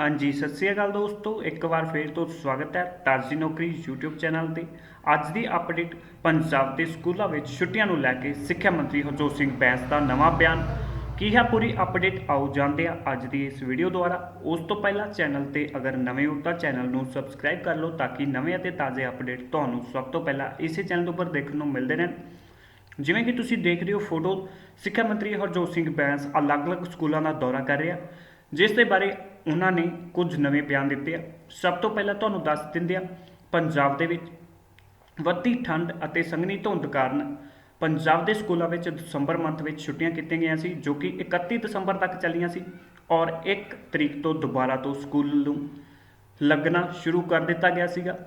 ਹਾਂਜੀ, ਸਤਿ ਸ੍ਰੀ ਅਕਾਲ ਦੋਸਤੋ, ਇੱਕ ਵਾਰ ਫੇਰ ਤੋਂ ਸਵਾਗਤ ਹੈ ਤਾਜ਼ੀ ਨੌਕਰੀ YouTube ਚੈਨਲ ਤੇ। ਅੱਜ ਦੀ ਅਪਡੇਟ ਪੰਜਾਬ ਦੇ ਸਕੂਲਾਂ ਵਿੱਚ ਛੁੱਟੀਆਂ ਨੂੰ ਲੈ ਕੇ ਸਿੱਖਿਆ ਮੰਤਰੀ ਹਰਜੋਤ ਸਿੰਘ ਬੈਂਸ ਦਾ ਨਵਾਂ ਬਿਆਨ। ਕੀ ਹੈ ਪੂਰੀ ਅਪਡੇਟ ਆਓ ਜਾਂਦੇ ਆ ਅੱਜ ਦੀ ਇਸ ਵੀਡੀਓ ਦੁਆਰਾ। ਉਸ ਤੋਂ ਪਹਿਲਾਂ ਚੈਨਲ ਤੇ ਅਗਰ ਨਵੇਂ ਹੋ ਤਾਂ ਚੈਨਲ ਨੂੰ ਸਬਸਕ੍ਰਾਈਬ ਕਰ ਲਓ ਤਾਂ ਕਿ ਨਵੇਂ ਅਤੇ ਤਾਜ਼ੇ ਅਪਡੇਟ ਤੁਹਾਨੂੰ ਸਭ ਤੋਂ ਪਹਿਲਾਂ ਇਸੇ ਚੈਨਲ ਉੱਪਰ ਦੇਖਣ ਨੂੰ ਮਿਲਦੇ ਰਹਿਣ। ਜਿਵੇਂ ਕਿ ਤੁਸੀਂ ਦੇਖ ਰਹੇ ਹੋ ਫੋਟੋ ਸਿੱਖਿਆ ਮੰਤਰੀ ਹਰਜੋਤ ਸਿੰਘ ਬੈਂਸ ਅਲੱਗ-ਅਲੱਗ ਸਕੂਲਾਂ ਦਾ ਦੌਰਾ ਕਰ ਰਿਹਾ। ਜਿਸ ਦੇ ਬਾਰੇ ਉਹਨਾਂ ਨੇ ਕੁਝ ਨਵੇਂ ਬਿਆਨ ਦਿੱਤੇ ਆ। ਸਭ ਤੋਂ ਪਹਿਲਾਂ ਤੁਹਾਨੂੰ ਦੱਸ ਦਿੰਦੇ ਆ, ਪੰਜਾਬ ਦੇ ਵਿੱਚ ਵੱਧਦੀ ਠੰਡ ਅਤੇ ਸੰਘਣੀ ਧੁੰਦ ਕਾਰਨ ਪੰਜਾਬ ਦੇ ਸਕੂਲਾਂ ਵਿੱਚ ਦਸੰਬਰ ਮੰਥ ਵਿੱਚ ਛੁੱਟੀਆਂ ਕੀਤੀਆਂ ਗਈਆਂ ਸੀ, ਜੋ ਕਿ 31 ਦਸੰਬਰ ਤੱਕ ਚੱਲੀਆਂ ਸੀ ਔਰ 1 ਤਰੀਕ ਤੋਂ ਦੁਬਾਰਾ ਤੋਂ ਸਕੂਲ ਨੂੰ ਲੱਗਣਾ ਸ਼ੁਰੂ ਕਰ ਦਿੱਤਾ ਗਿਆ ਸੀਗਾ।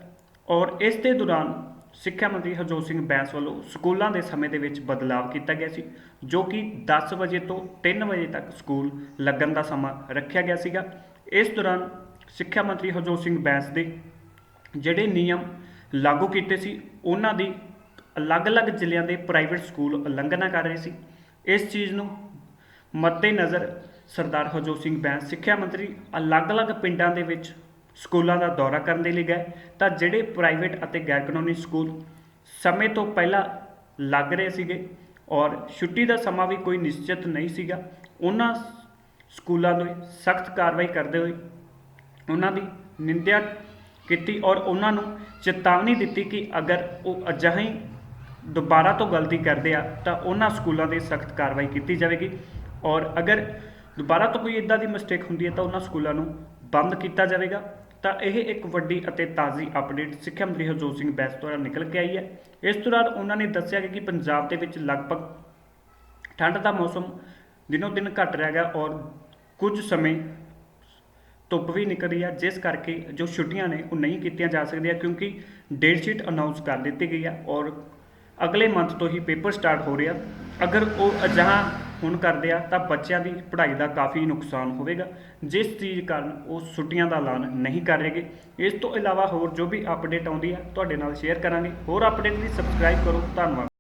ਔਰ ਇਸ ਦੇ ਦੌਰਾਨ ਸਿੱਖਿਆ ਮੰਤਰੀ ਹਰਜੋਤ ਸਿੰਘ ਬੈਂਸ ਵੱਲੋਂ ਸਕੂਲਾਂ ਦੇ ਸਮੇਂ ਦੇ ਵਿੱਚ ਬਦਲਾਅ ਕੀਤਾ ਗਿਆ ਸੀ, ਜੋ ਕਿ 10 ਵਜੇ ਤੋਂ 3 ਵਜੇ ਤੱਕ ਸਕੂਲ ਲੱਗਣ ਦਾ ਸਮਾਂ ਰੱਖਿਆ ਗਿਆ ਸੀਗਾ। ਇਸ ਦੌਰਾਨ ਸਿੱਖਿਆ ਮੰਤਰੀ ਹਰਜੋਤ ਸਿੰਘ ਬੈਂਸ ਦੇ ਜਿਹੜੇ ਨਿਯਮ ਲਾਗੂ ਕੀਤੇ ਸੀ, ਉਹਨਾਂ ਦੀ ਅਲੱਗ-ਅਲੱਗ ਜ਼ਿਲ੍ਹਿਆਂ ਦੇ ਪ੍ਰਾਈਵੇਟ ਸਕੂਲ ਉਲੰਘਣਾ ਕਰ ਰਹੇ ਸੀ। ਇਸ ਚੀਜ਼ ਨੂੰ ਮੱਦੇਨਜ਼ਰ ਸਰਦਾਰ ਹਰਜੋਤ ਸਿੰਘ ਬੈਂਸ, ਸਿੱਖਿਆ ਮੰਤਰੀ ਅਲੱਗ-ਅਲੱਗ ਪਿੰਡਾਂ ਦੇ ਵਿੱਚ ਸਕੂਲਾਂ ਦਾ ਦੌਰਾ ਕਰਨ ਦੇ ਲਈ ਗਏ, ਤਾਂ ਜਿਹੜੇ ਪ੍ਰਾਈਵੇਟ ਅਤੇ ਗੈਰ ਕਾਨੂੰਨੀ ਸਕੂਲ ਸਮੇਂ ਤੋਂ ਪਹਿਲਾਂ ਲੱਗ ਰਹੇ ਸੀਗੇ ਔਰ ਛੁੱਟੀ ਦਾ ਸਮਾਂ ਵੀ ਕੋਈ ਨਿਸ਼ਚਿਤ ਨਹੀਂ ਸੀਗਾ, ਉਹਨਾਂ ਸਕੂਲਾਂ ਨੂੰ ਸਖਤ ਕਾਰਵਾਈ ਕਰਦੇ ਹੋਏ ਉਹਨਾਂ ਦੀ ਨਿੰਦਿਆ ਕੀਤੀ ਔਰ ਉਹਨਾਂ ਨੂੰ ਚੇਤਾਵਨੀ ਦਿੱਤੀ ਕਿ ਅਗਰ ਉਹ ਅਜਿਹੀ ਦੁਬਾਰਾ ਤੋਂ ਗਲਤੀ ਕਰਦੇ ਆ, ਤਾਂ ਉਹਨਾਂ ਸਕੂਲਾਂ ਦੇ ਸਖਤ ਕਾਰਵਾਈ ਕੀਤੀ ਜਾਵੇਗੀ ਔਰ ਅਗਰ ਦੁਬਾਰਾ ਤੋਂ ਕੋਈ ਇਦਾਂ ਦੀ ਮਿਸਟੇਕ ਹੁੰਦੀ ਹੈ, ਤਾਂ ਉਹਨਾਂ ਸਕੂਲਾਂ ਨੂੰ ਬੰਦ ਕੀਤਾ ਜਾਵੇਗਾ। ਤਾਂ ਇਹ ਇੱਕ ਵੱਡੀ ਅਤੇ ਤਾਜ਼ੀ ਅਪਡੇਟ ਸਿੱਖਿਆ ਮੰਤਰੀ ਹਰਜੋਤ ਸਿੰਘ ਬੈਂਸ ਦੁਆਰਾ ਨਿਕਲ ਕੇ ਆਈ ਹੈ। ਇਸ ਦੌਰਾਨ ਉਹਨਾਂ ਨੇ ਦੱਸਿਆ ਕਿ ਪੰਜਾਬ ਦੇ ਵਿੱਚ ਲਗਭਗ ਠੰਡ ਦਾ ਮੌਸਮ ਦਿਨੋ ਦਿਨ ਘਟ ਰਿਹਾ ਹੈਗਾ ਔਰ ਕੁਝ ਸਮੇਂ ਧੁੱਪ ਵੀ ਨਿਕਲ ਰਹੀ ਹੈ, ਜਿਸ ਕਰਕੇ ਜੋ ਛੁੱਟੀਆਂ ਨੇ ਉਹ ਨਹੀਂ ਕੀਤੀਆਂ ਜਾ ਸਕਦੀਆਂ ਕਿਉਂਕਿ ਡੇਟ ਸ਼ੀਟ ਅਨਾਉਂਸ ਕਰ ਦਿੱਤੀ ਗਈ ਹੈ ਔਰ ਅਗਲੇ ਮੰਥ ਤੋਂ ਹੀ ਪੇਪਰ ਸਟਾਰਟ ਹੋ ਰਿਹਾ ਅਗਰ ਉਹ ਅਜਿਹਾ ਹੁਣ ਕਰਦੇ ਆ, ਤਾਂ ਬੱਚਿਆਂ ਦੀ ਪੜ੍ਹਾਈ ਦਾ ਕਾਫੀ ਨੁਕਸਾਨ ਹੋਵੇਗਾ। ਜਿਸ ਚੀਜ਼ ਕਾਰਨ ਉਹ ਛੁੱਟੀਆਂ ਦਾ ਐਲਾਨ ਨਹੀਂ ਕਰ ਰਹੇਗੇ ਇਸ ਤੋਂ ਇਲਾਵਾ ਹੋਰ ਜੋ ਵੀ ਅਪਡੇਟ ਆਉਂਦੀ ਹੈ ਤੁਹਾਡੇ ਨਾਲ ਸ਼ੇਅਰ ਕਰਾਂਗੇ। ਹੋਰ ਅਪਡੇਟ ਲਈ ਸਬਸਕ੍ਰਾਈਬ ਕਰੋ। ਧੰਨਵਾਦ।